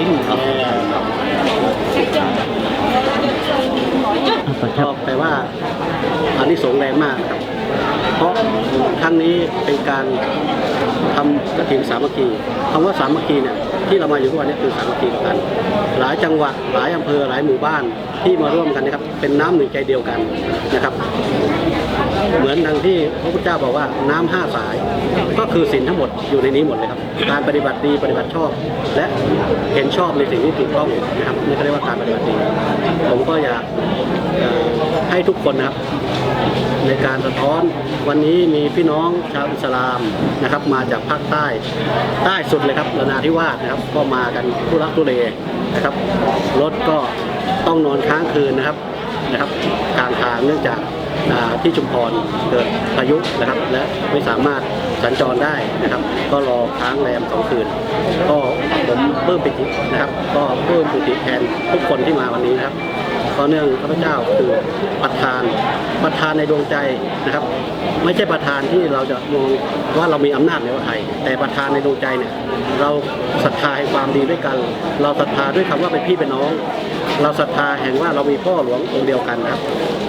นี้ถูกครับก็แปลว่าอันนี้สงแรงมากครับ เพราะครั้งนี้เป็นการทำกระถิ่นสามัคคีคำว่าสามัคคีเนี่ยที่เรามาอยู่ทุกวันนี้คือสามัคคีกัน หลายจังหวัดหลายอำเภอหลายหมู่บ้านที่มาร่วมกันนะครับ เป็นน้ำหนึ่งใจเดียวกันนะครับ เหมือนดังที่พระพุทธเจ้าบอกว่าน้ำห้าสาย ก็คือศีลทั้งหมดอยู่ในนี้หมดเลยครับ การปฏิบัติดีปฏิบัติชอบ และเห็นชอบในสิ่งที่ถูกต้องนะครับนี่เขาเรียกว่าการปฏิบัติดี ผมก็อยากให้ทุกคนนะครับในการสะท้อนวันนี้มีพี่น้องชาวอิสลามนะครับมาจากภาคใต้ใต้สุดเลยครับระนาธิวาสนะครับก็มากันทุรักทุเลนะครับรถก็ต้องนอนค้างคืนนะครับนะครับกลางทางเนื่องจาก ที่ชุมพรเกิดพายุนะครับ และไม่สามารถสัญจรได้นะครับ ก็รอค้างแรมสองคืน ก็ผมเพิ่มปิตินะครับ ก็เพิ่มปิติแทนทุกคนที่มาวันนี้นะครับก็เนื่องข้าพเจ้าคือประธานประธานในดวงใจนะครับ ไม่ใช่ประธานที่เราจะมองว่าเรามีอำนาจเหนือกว่าใครแต่ประธานในดวงใจเนี่ยเราศรัทธาแห่งความดีด้วยกัน เราศรัทธาด้วยคำว่าเป็นพี่เป็นน้อง เราศรัทธาแห่งว่าเรามีพ่อหลวงองค์เดียวกันนะครับ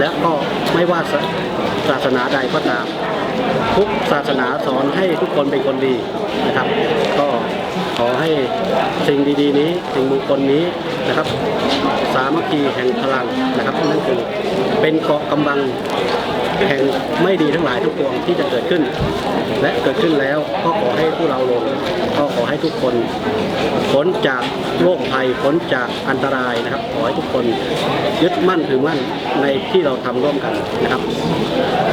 และก็ไม่ว่าศาสนาใดก็ตาม ทุกศาสนาสอนให้ทุกคนเป็นคนดีนะครับ ก็ขอให้สิ่งดีๆนี้สิ่งมงคลนี้นะครับ สามัคคีแห่งพลังนะครับนั่นคือเป็นเกาะกำบัง แห่งไม่ดีทั้งหลายทุกปวงที่จะเกิดขึ้น และเกิดขึ้นแล้วก็ขอให้พวกเราลงก็ขอให้ทุกคนพ้นจากโรคภัยพ้นจากอันตรายนะครับ ขอให้ทุกคนยึดมั่นถือมั่นในที่เราทำร่วมกันนะครับ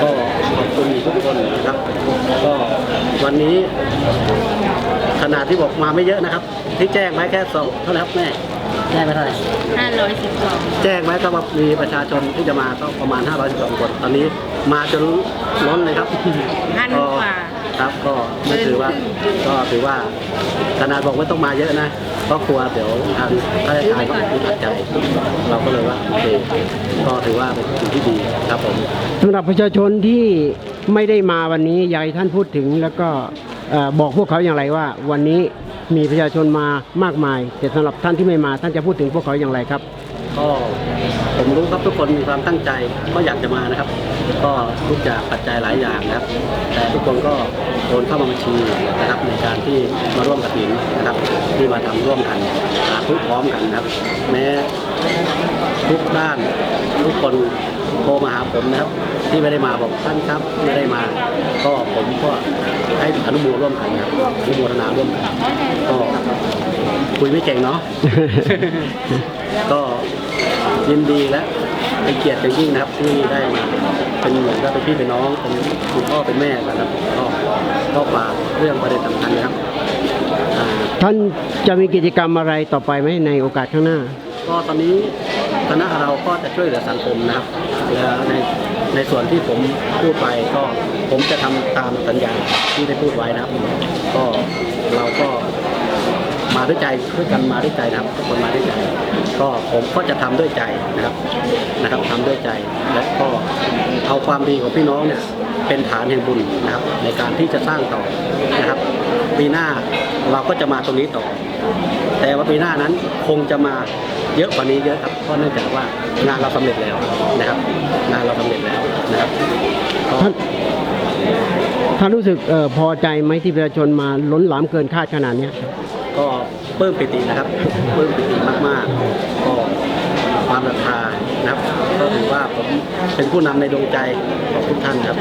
ก็ขอบคุณทุกคนนะครับ ก็วันนี้ขนาดที่บอกมาไม่เยอะนะครับ ที่แจ้งไว้แค่สองเท่าไหร่ครับแม่แจ้งไว้เท่าไหร่ห้าร้อยสิบสองแจ้งไว้ก็ว่ามีประชาชนที่จะมาก็ประมาณ 512 คน ตอนนี้ มาจนล้นเลยครับพันก็กว่าครับก็ไม่ถือว่าก็ถือว่าขนาดบอกว่าต้องมาเยอะนะก็กลัวเดี๋ยวทางข้าราชการเขาไม่ตัดใจ เราก็เลยว่าโอเคก็ถือว่าเป็นสิ่งที่ดีครับผมสำหรับประชาชนที่ไม่ได้มาวันนี้อยากให้ท่านพูดถึงแล้วก็เอ่อบอกพวกเขาอย่างไรว่า วันนี้มีประชาชนมามากมาย แต่สำหรับท่านที่ไม่มาท่านจะพูดถึงพวกเขาอย่างไรครับก็ ผมรู้ครับทุกคนมีความตั้งใจก็อยากจะมานะครับ ก็ทุกอย่างปัจจัยหลายอย่างนะครับ แต่ทุกคนก็โอนเข้ามาบัญชีนะครับในการที่มาร่วมกับถินนะครับ ที่มาทำร่วมกันสาธุพร้อมกันนะครับ แม้ทุกด้านทุกคนโทรมาหาผมนะครับที่ไม่ได้มาบอกท่านครับไม่ได้มาก็ผมก็ให้อนุโมทร่วมกันนะครับอนุโมทนาร่วมกันก็คุยไม่เก่งเนาะก็ ยินดีและเป็นเกียรติเป็นยิ่งนะครับที่ได้มาเป็นเหมือนกับเป็นพี่เป็นน้องเป็นคุณพ่อเป็นแม่กันนะครับก็ก็ฝากเรื่องประเด็นสำคัญนะครับอ่าท่านจะมีกิจกรรมอะไรต่อไปไหมในโอกาสข้างหน้า ก็ตอนนี้คณะเราก็จะช่วยเหลือสังคมนะครับและในในส่วนที่ผมพูดไปก็ผมจะทำตามสัญญาที่ได้พูดไว้นะครับ ก็เราก็ มาด้วยใจด้วยกันมาด้วยใจนะครับทุกคนมาด้วยใจ ก็ผมก็จะทำด้วยใจนะครับนะครับทำด้วยใจและก็เอาความดีของพี่น้องเนี่ยเป็นฐานแห่งบุญนะครับ ในการที่จะสร้างต่อนะครับ ปีหน้าเราก็จะมาตรงนี้ต่อ แต่ว่าปีหน้านั้นคงจะมาเยอะกว่านี้เยอะครับเพราะเนื่องจากว่างานเราสำเร็จแล้วนะครับ งานเราสำเร็จแล้วนะครับท่านท่านรู้สึกออพอใจไหมที่ประชาชนมาล้นหลามเกินคาดขนาดนี้ ก็ปลื้มปิตินะครับปลื้มปิติมากๆ ก็ความศรัทธานะครับก็ถือว่าผมเป็นผู้นำในดวงใจของทุกท่านครับ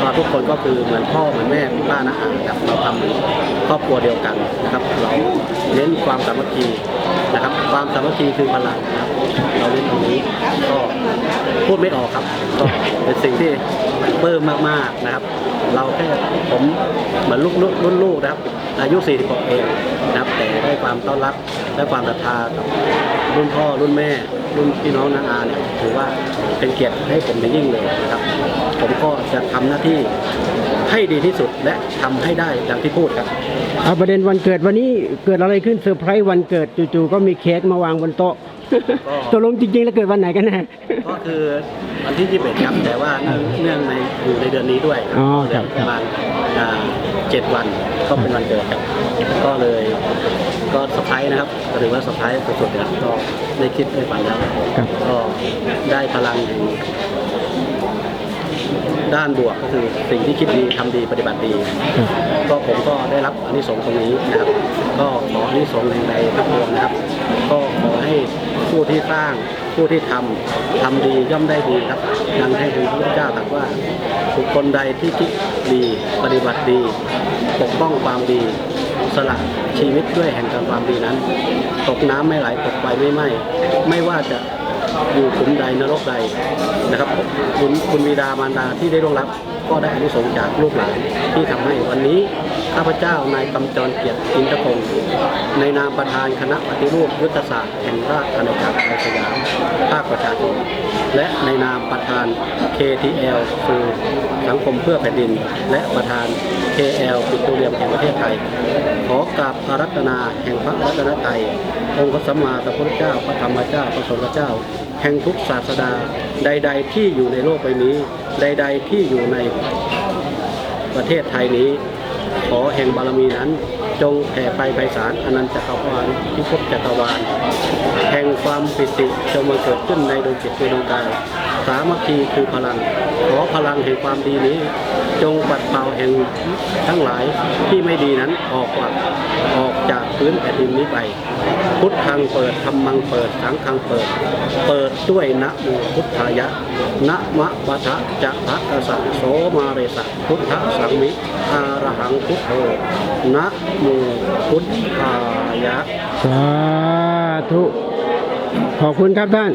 ก็ทุกคนก็คือเหมือนพ่อเหมือนแม่พี่ป้าน้าอาครับเราทำเหมือนครอบครัวเดียวกันนะครับเราเน้นความสามัคคีนะครับ ความสามัคคีคือพลังนะครับ เราเน้นตรงนี้ก็พูดไม่ออกครับ ก็เป็นสิ่งที่ปลื้มมากๆนะครับ เราแค่ผมเหมือนลูกๆรุ่นลูกนะครับ อายุ 46 เองนะครับ แต่ได้ความต้อนรับได้ความศรัทธากับรุ่นพ่อรุ่นแม่ รุ่นพี่น้องน้าอาเนี่ยถือว่าเป็นเกียรติให้ผมอย่างยิ่งเลยนะครับ ผมก็จะทำหน้าที่ให้ดีที่สุดและทำให้ได้อย่างที่พูดครับเอาประเด็นวันเกิดวันนี้เกิดอะไรขึ้นเซอร์ไพรส์วันเกิดจู่ๆก็มีเค้กมาวางบนโต๊ะ ตกลงจริงๆแล้วเกิดวันไหนกันแน่ ก็คือวันที่ 21 ครับ แต่ว่าเนื่องในอยู่ในเดือนนี้ด้วยอ๋อก็ครับเลยประมาณอ่าเจ็ดวันก็เป็นวันเกิดครับ ก็เลยก็สไพรส์นะครับหรือว่าสไพรส์สุดๆนะครับก็ได้คิดได้ฝันแล้วครับ ก็ได้พลังแห่งด้านบวกก็คือสิ่งที่คิดดีทำดีปฏิบัติดีครับก็ผมก็ได้รับอานิสงส์ตรงนี้นะครับ ก็ขออานินิสงส์แห่งใดทั้งปวงนะครับ ก็ขอให้ผู้ที่สร้างผู้ที่ทำทำดีย่อมได้ดีครับดังที่พระพุทธเจ้าตรัสว่าบุคคลใดที่คิดดีปฏิบัติดี ปกป้องความดี สละชีวิตด้วยแห่งความดีนั้น ตกน้ำไม่ไหลตกไฟไม่ไหม้ไม่ว่าจะอยู่ขุมใดนรกใดนะครับคุณคุณบิดามารดาที่ได้ร่วงรับ ก็ได้อนิสงจากลูกหลานที่ทำให้วันนี้ ข้าพเจ้านายกำจรเกียรติอินทพงศ์ในนามประธานคณะปฏิรูปยุทธศาสตร์แห่งราชอาณาจักรไทยสยามภาคประชาชนและในนามประธาน KTL คือสังคมเพื่อแผ่นดิน และประธาน KL ปิโตรเลียมแห่งประเทศไทย ขอกราบอารัตนาแห่งพระรัตนตรัยองค์พระสัมมาสัมพุทธเจ้าพระธรรมเจ้าพระสงฆ์เจ้า แห่งทุกศาสดาใด ๆ ที่อยู่ในโลกใบนี้ ใด ๆ ที่อยู่ในประเทศไทยนี้ ขอแห่งบารมีนั้น จงแผ่ไปไพศาลอนันตจักรวาลพิภพจักรวาลแห่งความปิติจงมาเกิดขึ้นในดวงจิตในดวงกายสามัคคีคือพลัง ขอพลังแห่งความดีนี้ จงปัดเป่าแห่งทั้งหลายที่ไม่ดีนั้นออกว่าออกจากพื้นแผ่นดินนี้ไป พุทธังเปิดธรรมังเปิดสังฆังเปิด เปิดด้วยนะโมพุทธายะนะมะปะทะจะพะกะสะโสมาเรสะพุทธสังมิอารหังพุทโธนะโมพุทธายะสาธุขอบคุณครับท่าน